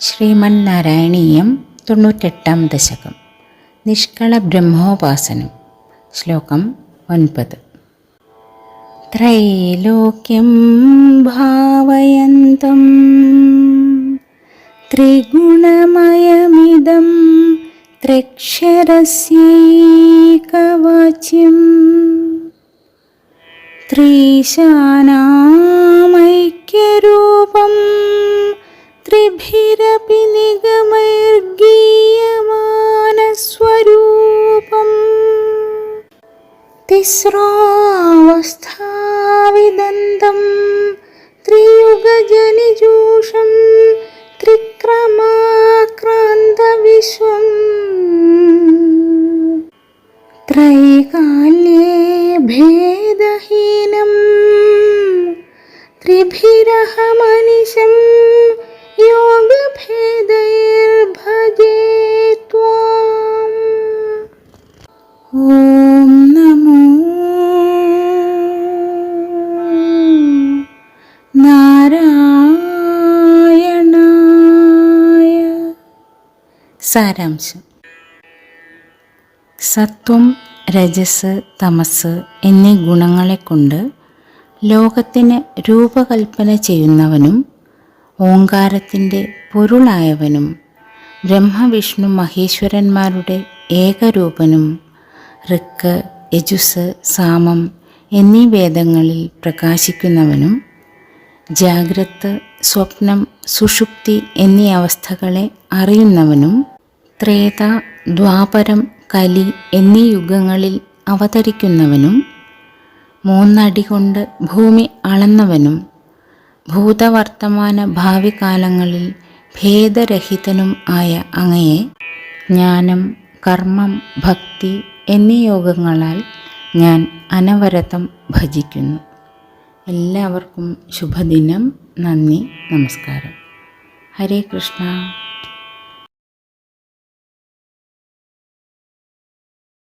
ശ്രീമന്നാരായണീയം തൊണ്ണൂറ്റെട്ടാം ദശകം. നിഷ്കള ബ്രഹ്മോപാസനം. ശ്ലോകം ഒൻപത്. ത്രൈലോക്യം ഭാവയന്തം. ത്രിഗുണമയമിതം ത്രക്ഷരസ്യൈകവാച്യം. ത്രീശാനാമൈക്യരൂപം ത്രിഭിരപി നിഗമൈർഗീയമാനസ്വരൂപം തിസ്രാവസ്ഥാവിദന്തം. ത്രിയുഗജനിജൂഷം ത്രിക്രമാക്രാന്തവിശ്വം. ത്രൈകാല്യേ ഭേദഹീനം. ത്രിഭിരഹമനിശം. യോഗഭേദൈർഭജേ ത്വാം ഓം നമോ നാരായണായ സാരാംശം സത്വം രജസ് തമസ് എന്നീ ഗുണങ്ങളെക്കൊണ്ട് ലോകത്തിന് രൂപകൽപ്പന ചെയ്യുന്നവനും ഓങ്കാരത്തിന്റെ പൊരുളായവനും ബ്രഹ്മവിഷ്ണു മഹേശ്വരന്മാരുടെ ഏകരൂപനും ഋക്ക് യജുസ് സാമം എന്നീ വേദങ്ങളിൽ പ്രകാശിക്കുന്നവനും ജാഗ്രത് സ്വപ്നം സുഷുപ്തി എന്നീ അവസ്ഥകളെ അറിയുന്നവനും ത്രേത ദ്വാപരം കലി എന്നീ യുഗങ്ങളിൽ അവതരിക്കുന്നവനും മൂന്നടി കൊണ്ട് ഭൂമി അളന്നവനും ഭൂതവർത്തമാന ഭാവി കാലങ്ങളിൽ ഭേദരഹിതനും ആയ അങ്ങയെ ജ്ഞാനം കർമ്മം ഭക്തി എന്നീ യോഗങ്ങളാൽ ഞാൻ അനവരതം ഭജിക്കുന്നു. എല്ലാവർക്കും ശുഭദിനം. നന്ദി. നമസ്കാരം. ഹരേ കൃഷ്ണ.